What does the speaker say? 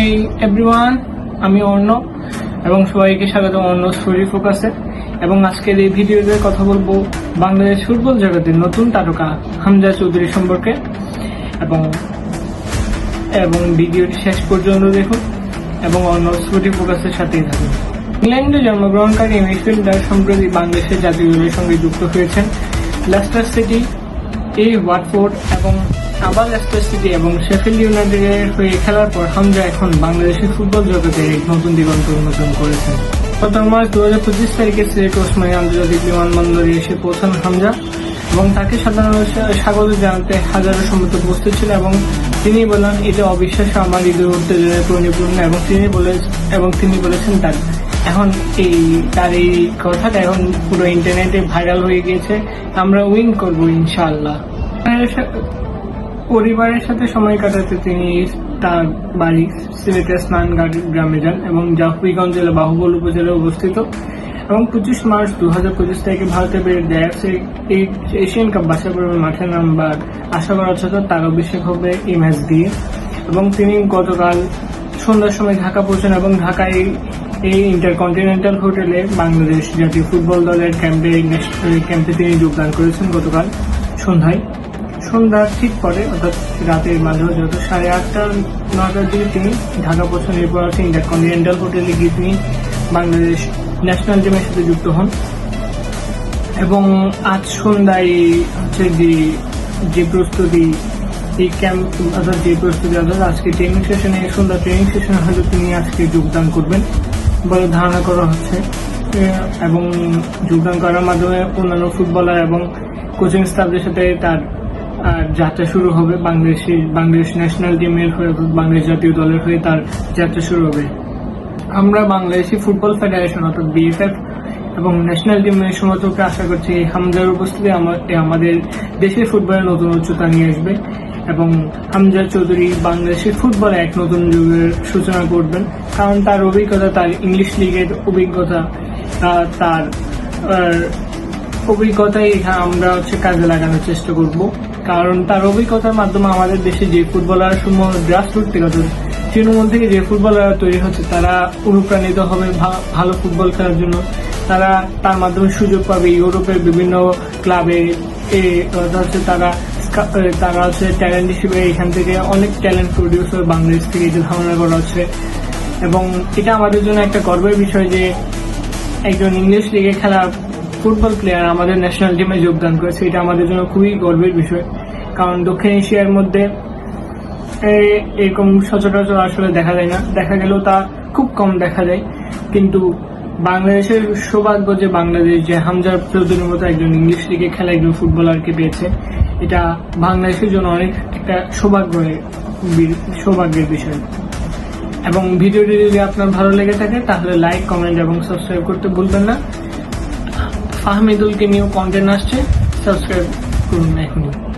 এই এভরিওয়ান আমি অর্ণ, এবং সবাইকে স্বাগত অর্ণ স্টোরি ফোকাসে এবং আজকের এই ভিডিওতে কথা বলব বাংলাদেশ ফুটবল জগতের নতুন তারকা হামজা চৌধুরী সম্পর্কে। এবং এবং ভিডিওটি শেষ পর্যন্ত দেখুন, এবং অন্য স্টোরি ফোকাসের সাথেই থাকুন। ইংল্যান্ডে জন্মগ্রহণকারী মিডফিল্ডার সম্প্রতি বাংলাদেশের জাতীয় দলের সঙ্গে যুক্ত হয়েছেন লেস্টার সিটি, এই ওয়াটফোর্ড এবং আবার লেস্টার সিটি এবং শেফিল্ড ইউনাইটেডের হয়ে খেলার পর হামজা এখন বাংলাদেশের ফুটবল জগতে এক নতুন দিগন্ত উন্মোচন করেছেন। গত মার্চ দু হাজার পঁচিশ তারিখে সিলেট ওসমানী আন্তর্জাতিক বিমানবন্দরে এসে পৌঁছান হামজা এবং তাকে সাধারণ স্বাগত জানাতে হাজারো সম্মত উপস্থিত ছিল এবং তিনি বলেন, এটা অবিশ্বাস্য, আমার হৃদয় উত্তেজনায় পরিপূর্ণ এবং তিনি বলে এবং তিনি বলেছেন তার এখন এই তার এই কথাটা এখন পুরো ইন্টারনেটে ভাইরাল হয়ে গিয়েছে। আমরা উইন করব ইনশাআল্লাহ। পরিবারের সাথে সময় কাটাতে তিনি তার বাড়ি সিলেটের স্নানঘাট গ্রামে যান এবং জাফরিগঞ্জ জেলা বাহুবল উপজেলায় অবস্থিত এবং পঁচিশ মার্চ দু হাজার পঁচিশ তারিখে ভারতের এই এশিয়ান কাপ বাছাই পর্বে মাঠে নামবার আশা করা হচ্ছে তার অভিষেক হবে এই ম্যাচ দিয়ে। এবং তিনি গতকাল সন্ধ্যার সময় ঢাকা পৌঁছান এবং ঢাকায় এই ইন্টারকন্টিনেন্টাল হোটেলে বাংলাদেশ জাতীয় ফুটবল দলের ক্যাম্পে ক্যাম্পে তিনি যোগদান করেছেন গতকাল সন্ধ্যায়। সন্ধ্যার ঠিক পরে, অর্থাৎ রাতের মাঝে যত সাড়ে আটটা নটার দিকে তিনি ঢাকা পৌঁছান এরপর আছে ইন্টারকন্টিনেন্টাল হোটেলে গিয়ে তিনি বাংলাদেশ ন্যাশনাল টিমের সাথে যুক্ত হন। এবং আজ সন্ধ্যায় হচ্ছে যে যে প্রস্তুতি, এই ক্যাম্প, অর্থাৎ যে প্রস্তুতি, অর্থাৎ আজকে ট্রেনিং সেশনে সন্ধ্যা ট্রেনিং সেশনে হয়তো তিনি আজকে যোগদান করবেন বলে ধারণা করা হচ্ছে। এবং যোগদান করার মাধ্যমে অন্যান্য ফুটবলার এবং কোচিং স্টাফদের সাথে তার আর যাত্রা শুরু হবে বাংলাদেশি, বাংলাদেশ ন্যাশনাল টিমের হয়ে বাংলাদেশ জাতীয় দলের হয়ে তার যাত্রা শুরু হবে। আমরা বাংলাদেশি ফুটবল ফেডারেশন অর্থাৎ বিএফএফ এবং ন্যাশনাল টিমের সমর্থককে আশা করছি হামজার উপস্থিতি আমা- আমাদের দেশের ফুটবলে নতুন উচ্চতা নিয়ে আসবে এবং হামজা চৌধুরী বাংলাদেশের ফুটবলে এক নতুন যুগের সূচনা করবেন। কারণ তার অভিজ্ঞতা, তার ইংলিশ লিগের অভিজ্ঞতা তার অভিজ্ঞতাই আমরা হচ্ছে কাজে লাগানোর চেষ্টা করব। কারণ তার অভিজ্ঞতার মাধ্যমে আমাদের দেশে যে ফুটবলার সমূহ গ্রাসরুট থেকে তৃণমূল থেকে যে ফুটবলাররা তৈরি হচ্ছে, তারা অনুপ্রাণিত হবে ভালো ফুটবল খেলার জন্য। তারা তার মাধ্যমে সুযোগ পাবে ইউরোপের বিভিন্ন ক্লাবে। হচ্ছে, তারা তারা হচ্ছে ট্যালেন্ট হিসেবে এখান থেকে অনেক ট্যালেন্ট প্রডিউস হবে বাংলাদেশ থেকে যে ধারণা করা হচ্ছে। এবং এটা আমাদের জন্য একটা গর্বের বিষয় যে একজন ইংলিশ লিগে খেলা ফুটবল প্লেয়ার আমাদের ন্যাশনাল টিমে যোগদান করেছে, এটা আমাদের জন্য খুবই গর্বের বিষয়। কারণ দক্ষিণ এশিয়ার মধ্যে এরকম সচরাচর আসলে দেখা যায় না। দেখা গেলেও তা খুব কম দেখা যায়। কিন্তু বাংলাদেশের সৌভাগ্য যে বাংলাদেশ, যে হামজার চৌধুরীর মতো একজন ইংলিশ লিগে খেলা একজন ফুটবলারকে পেয়েছে, এটা বাংলাদেশের জন্য অনেক একটা সৌভাগ্য সৌভাগ্যের বিষয়। এবং ভিডিওটি যদি আপনার ভালো লেগে থাকে, তাহলে লাইক কমেন্ট এবং সাবস্ক্রাইব করতে ভুলবেন না। ফাহমিদুলকে নিয়েও কন্টেন্ট আসছে সাবস্ক্রাইব করুন এখনই।